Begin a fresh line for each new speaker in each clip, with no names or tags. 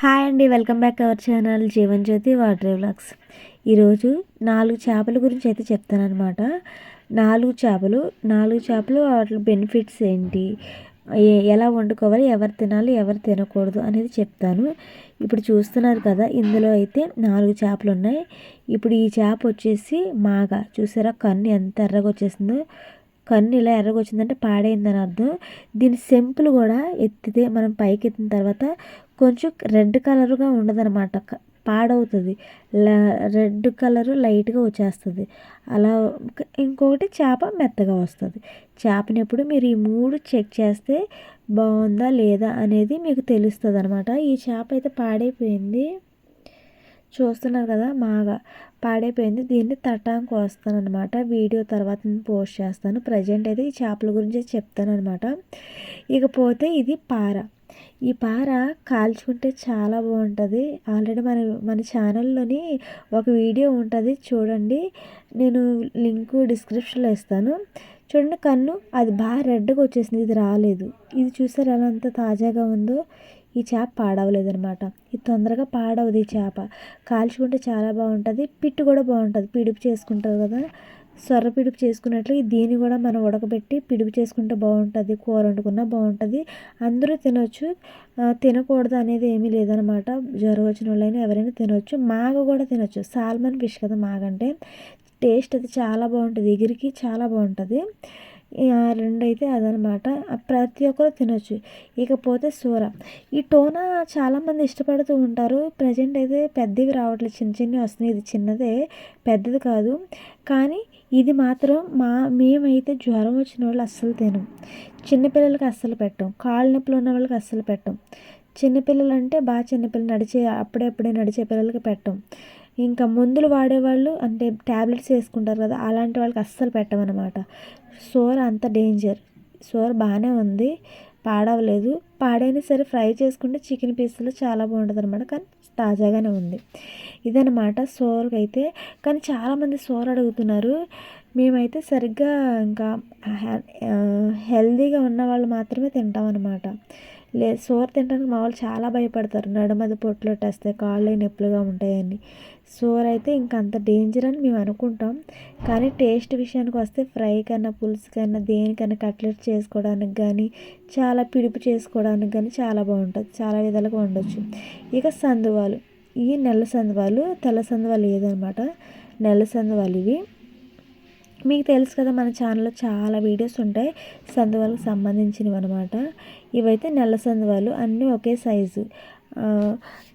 Hi అండి welcome back our channel Jeevan Jyothi water vlogs. ఈరోజు నాలుగు చేపల గురించి అయితే చెప్తానమాట నాలుగు చేపలు నాలుగు చేపలు వాటి బెనిఫిట్స్ ఏంటి? ఎలా వండుకోవాలి ఎవరు తినాలి ఎవరు తినకూడదు అనేది చెప్తాను. ఇప్పుడు చూస్తున్నారు కదా ఇందులో అయితే నాలుగు చేపలు ఉన్నాయి. ఇప్పుడు ఈ చేప వచ్చేసి మాగ. చూసారా కన్ను ఎంత ఎర్రగా వచ్చేసిందో. కన్ను ఇలా ఎర్రగొచ్చిందంటే పాడైందని అర్థం. దీని సెంపులు కూడా ఎత్తితే మనం పైకి ఎత్తిన తర్వాత కొంచెం రెడ్ కలర్గా ఉండదనమాట పాడవుతుంది. రెడ్ కలర్ లైట్గా వచ్చేస్తుంది. అలా ఇంకొకటి చేప మెత్తగా వస్తుంది. చేపనప్పుడు మీరు ఈ మూడు చెక్ చేస్తే బాగుందా లేదా అనేది మీకు తెలుస్తుంది అనమాట ఈ చేప అయితే పాడైపోయింది. చూస్తున్నారు కదా మాగా పాడైపోయింది. దీన్ని తట్టానికి వస్తాను అనమాట వీడియో తర్వాత నేను పోస్ట్ చేస్తాను. ప్రజెంట్ అయితే ఈ చేపల గురించి చెప్తాను అనమాట ఇకపోతే ఇది పార. ఈ పార కాల్చుకుంటే చాలా బాగుంటుంది. ఆల్రెడీ మన మన ఛానల్లోని ఒక వీడియో ఉంటుంది. చూడండి. నేను లింక్ డిస్క్రిప్షన్లో ఇస్తాను. చూడండి కన్ను అది బాగా రెడ్గా వచ్చేసింది ఇది రాలేదు. ఇది చూసారు ఎలా అంత తాజాగా ఉందో? ఈ చేప పాడవలేదనమాట ఇది తొందరగా పాడవదు ఈ చేప. కాల్చుకుంటే చాలా బాగుంటుంది పిట్టు కూడా బాగుంటుంది. పిడుపు చేసుకుంటారు కదా సొర్ర పిడుపు చేసుకున్నట్లు దీన్ని కూడా మనం ఉడకబెట్టి పిడుపు చేసుకుంటే బాగుంటుంది కూర వండుకున్నా బాగుంటుంది. అందరూ తినొచ్చు. తినకూడదు అనేది ఏమీ లేదనమాట జ్వరం వచ్చిన వాళ్ళైనా ఎవరైనా తినొచ్చు. మాగ కూడా తినొచ్చు. సాల్మన్ ఫిష్ కదా మాగంటే. టేస్ట్ అది చాలా బాగుంటుంది. ఎగిరికి చాలా బాగుంటుంది. రెండు అయితే అదనమాట. ప్రతి ఒక్కరు తినొచ్చు. ఇకపోతే సూర. ఈ టోనా చాలామంది ఇష్టపడుతూ ఉంటారు. ప్రజెంట్ అయితే పెద్దవి రావట్లేదు చిన్న చిన్నవి వస్తున్నాయి. ఇది చిన్నదే పెద్దది కాదు. కానీ ఇది మాత్రం మా మేమైతే జ్వరం వచ్చిన వాళ్ళు అస్సలు తినం. చిన్నపిల్లలకి అస్సలు పెట్టం. కాళ్ళ నొప్పులు ఉన్న వాళ్ళకి అస్సలు పెట్టం. చిన్నపిల్లలు అంటే బాగా చిన్నపిల్లలు నడిచే అప్పుడే అప్పుడే నడిచే పిల్లలకి పెట్టం. ఇంకా మందులు వాడేవాళ్ళు అంటే ట్యాబ్లెట్స్ వేసుకుంటారు కదా అలాంటి వాళ్ళకి అస్సలు పెట్టమన్నమాట సోర్ అంత డేంజర్. సోర్ బాగానే ఉంది పాడవలేదు. పాడైనా సరే ఫ్రై చేసుకుంటే చికెన్ పీసులు చాలా బాగుంటుంది అనమాట కానీ తాజాగానే ఉంది. ఇదనమాట సోర్కి అయితే కానీ చాలామంది సోర్ అడుగుతున్నారు. మేమైతే సరిగ్గా ఇంకా హెల్దీగా ఉన్న వాళ్ళు మాత్రమే తింటాం అనమాట లే సోర్ తినడానికి మా వాళ్ళు చాలా భయపడతారు. నడుమది పొట్లు పెట్టేస్తే కాళ్ళు నొప్పులుగా ఉంటాయని. సోర్ అయితే ఇంకా అంత డేంజర్ అని మేము అనుకుంటాం. కానీ టేస్ట్ విషయానికి వస్తే ఫ్రై కన్నా పులుసు కన్నా దేనికన్నా కట్లెట్ చేసుకోవడానికి కానీ చాలా పిడుపు చేసుకోవడానికి కానీ చాలా బాగుంటుంది. చాలా విధాలుగా వండొచ్చు. ఇక సందువాలు. ఈ నెల సందువాలు తెల్ల సందువాలు ఏదనమాట నెల సందువాలు ఇవి. మీకు తెలుసు కదా మన ఛానల్లో చాలా వీడియోస్ ఉంటాయి. సందువాలకు సంబంధించినవి అనమాట ఇవైతే నల్ల సందువాలు అన్నీ ఒకే సైజు.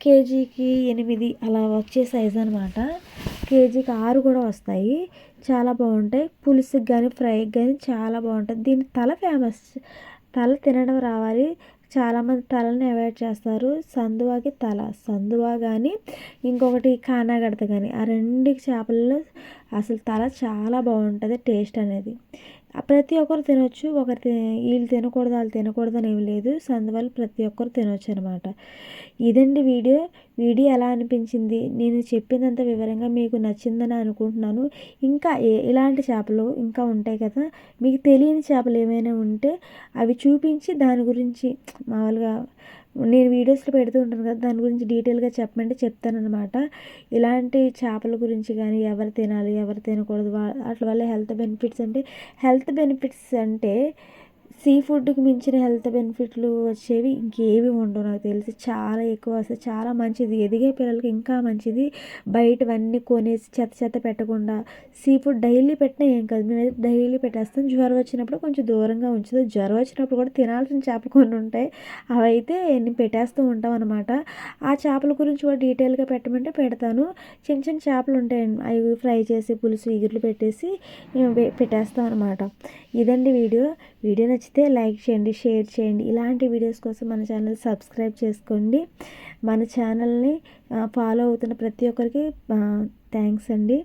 కేజీకి ఎనిమిది అలా వచ్చే సైజు అనమాట కేజీకి ఆరు కూడా వస్తాయి. చాలా బాగుంటాయి. పులుసుకి కానీ ఫ్రైకి కానీ చాలా బాగుంటుంది దీని తల ఫేమస్ తల తినడం రావాలి. చాలామంది తలని అవాయిడ్ చేస్తారు. సందువాకి తల సందువా కానీ ఇంకొకటి కానాగడత కానీ ఆ రెండు చేపలలో అసలు తల చాలా బాగుంటుంది టేస్ట్ అనేది. ప్రతి ఒక్కరు తినొచ్చు. ఒకరు వీళ్ళు తినకూడదు వాళ్ళు తినకూడదు అని ఏమి లేదు. సందువల్ల ప్రతి ఒక్కరు తినొచ్చు అనమాట ఇదండి వీడియో. వీడియో ఎలా అనిపించింది? నేను చెప్పిందంత వివరంగా మీకు నచ్చిందని అనుకుంటున్నాను. ఇంకా ఇలాంటి చేపలు ఇంకా ఉంటాయి కదా. మీకు తెలియని చేపలు ఏమైనా ఉంటే అవి చూపించి దాని గురించి మామూలుగా నేను వీడియోస్లో పెడుతూ ఉంటాను కదా దాని గురించి డీటెయిల్గా చెప్పమంటే చెప్తానమాట ఇలాంటి చేపల గురించి కానీ ఎవరు తినాలి ఎవరు తినకూడదు వాటి వల్ల హెల్త్ బెనిఫిట్స్ అంటే హెల్త్ బెనిఫిట్స్ అంటే సీ ఫుడ్కి మించిన హెల్త్ బెనిఫిట్లు వచ్చేవి ఇంకేవి ఉండవు నాకు తెలిసి. చాలా ఎక్కువ వస్తాయి చాలా మంచిది. ఎదిగే పిల్లలకి ఇంకా మంచిది. బయటవన్నీ కొనేసి చెత్త చెత్త పెట్టకుండా సీ ఫుడ్ డైలీ పెట్టినా ఏం కాదు. మేమైతే డైలీ పెట్టేస్తాం. జ్వరం వచ్చినప్పుడు కొంచెం దూరంగా ఉంచుతాం. జ్వరం వచ్చినప్పుడు కూడా తినాల్సిన చేపలు కొన్ని ఉంటాయి. అవైతే నేను పెట్టేస్తూ ఉంటాం అనమాట ఆ చేపల గురించి కూడా డీటెయిల్గా పెట్టమంటే పెడతాను. చిన్న చిన్న చేపలు ఉంటాయి. అవి ఫ్రై చేసి పులుసు ఇగుర్లు పెట్టేసి పెట్టేస్తాం అనమాట ఇదండి వీడియో. వీడియో నచ్చితే లైక్ చేయండి షేర్ చేయండి. ఇలాంటి వీడియోస్ కోసం మన ఛానల్ సబ్స్క్రైబ్ చేసుకోండి. మన ఛానల్ని ఫాలో అవుతున్న ప్రతి ఒక్కరికి థ్యాంక్స్ అండి.